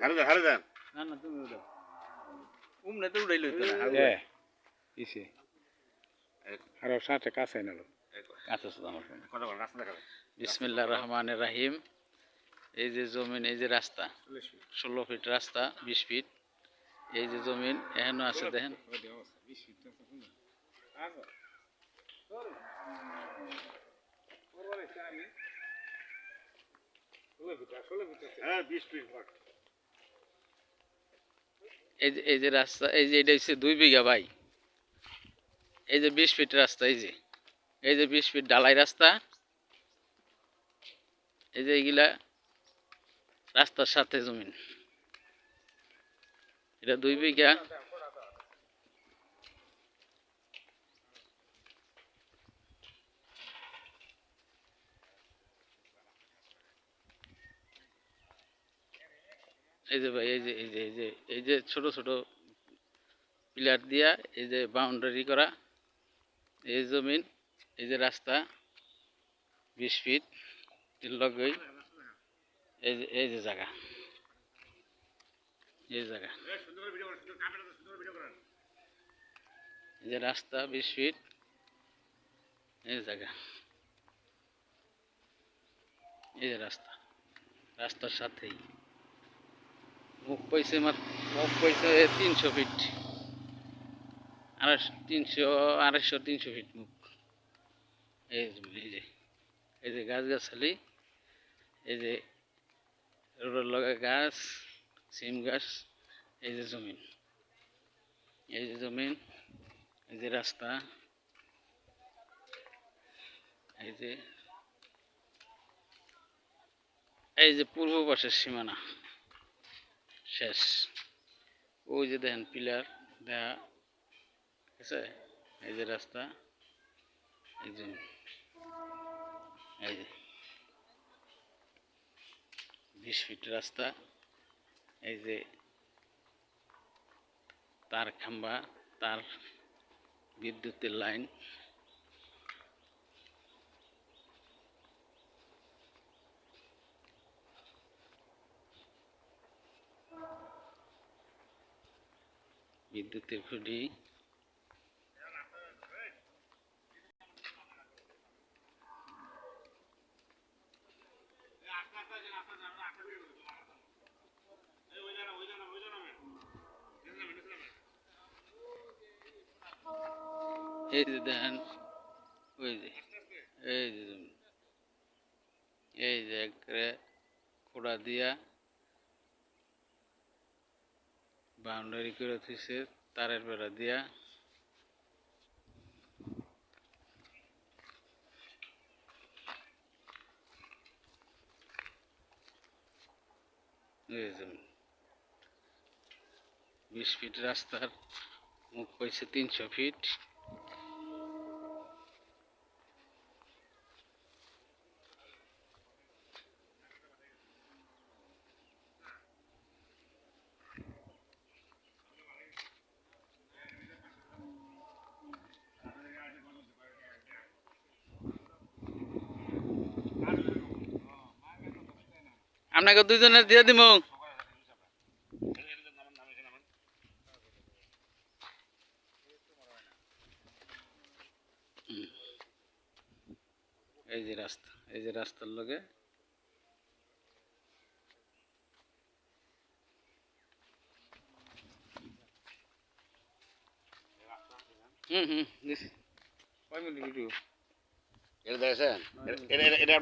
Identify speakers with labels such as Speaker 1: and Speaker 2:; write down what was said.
Speaker 1: হারে দেন হারে দেন
Speaker 2: না না তুমি উঠাও উমনে তো উড়াইলো তো না
Speaker 3: এ ইসে আর সাথে কাছে নালো
Speaker 2: কাছে আছে আমার
Speaker 1: কথা বলেন রাস্তা দেখাবেন
Speaker 2: বিসমিল্লাহ রহমানের রাহিম এই যে জমিন এই যে রাস্তা ষোলো ফিট রাস্তা বিশ ফিট এই যে জমিন এখনও আছে দেখেন
Speaker 1: হ্যাঁ বিশ ফিট
Speaker 2: এই যে এই যে রাস্তা, এই যে এটা হচ্ছে দুই বিঘা ভাই। এই যে বিশ ফিট রাস্তা, এই যে। এই যে বিশ ফিট ঢালাই রাস্তা। এই যে এইগুলা রাস্তার সাথে জমিন। এটা দুই বিঘা। এই যে ভাই, এই যে এই যে এই যে এই যে ছোট ছোট পিলার দিয়া এই যে বাউন্ডারি করা, এই জমিন, এই যে রাস্তা, বিশ ফিট লগেই এই যে এই যে জায়গা, এই জায়গা। এই যে রাস্তা, বিশ ফিট এই জায়গা, এই যে রাস্তা, রাস্তার সাথেই। মুখ পয়সে মাত্র মুখ পয়সে তিনশো ফিট আড়াইশো, তিনশো আড়াইশো, তিনশো ফিট মুখ। এই যে এই যে এই যে গাছ গাছালি এই যে রোডের লগা গাছ, সিম গাছ, এই যে জমিন। এই যে জমিন, এই যে রাস্তা, এই যে এই যে পূর্ব পাশের সীমানা। শেষ। ওই যে দেখেন পিলার দেখা আছে? এই যে রাস্তা যে, এই যে। বিশ ফিট রাস্তা, এই যে তার খাম্বা, তার বিদ্যুতের লাইন। বিদ্যুতের খুঁটি এই যে দেখেন ওই যে এই যে জমি। এই যে একবারে খোড়া দিয়া বাউন্ডারি করে থুইছে তারের বেড়া দিয়া। বিশ ফিট রাস্তার মুখ পয়সা তিনশো ফিট। আপনাকে দুইজনের দিয়ে দিব এই যে রাস্তা এই যে রাস্তার লগে। হুম হুম কয় মিনিট ভিডিও?
Speaker 1: এটা দেখেছেন? এটা এটা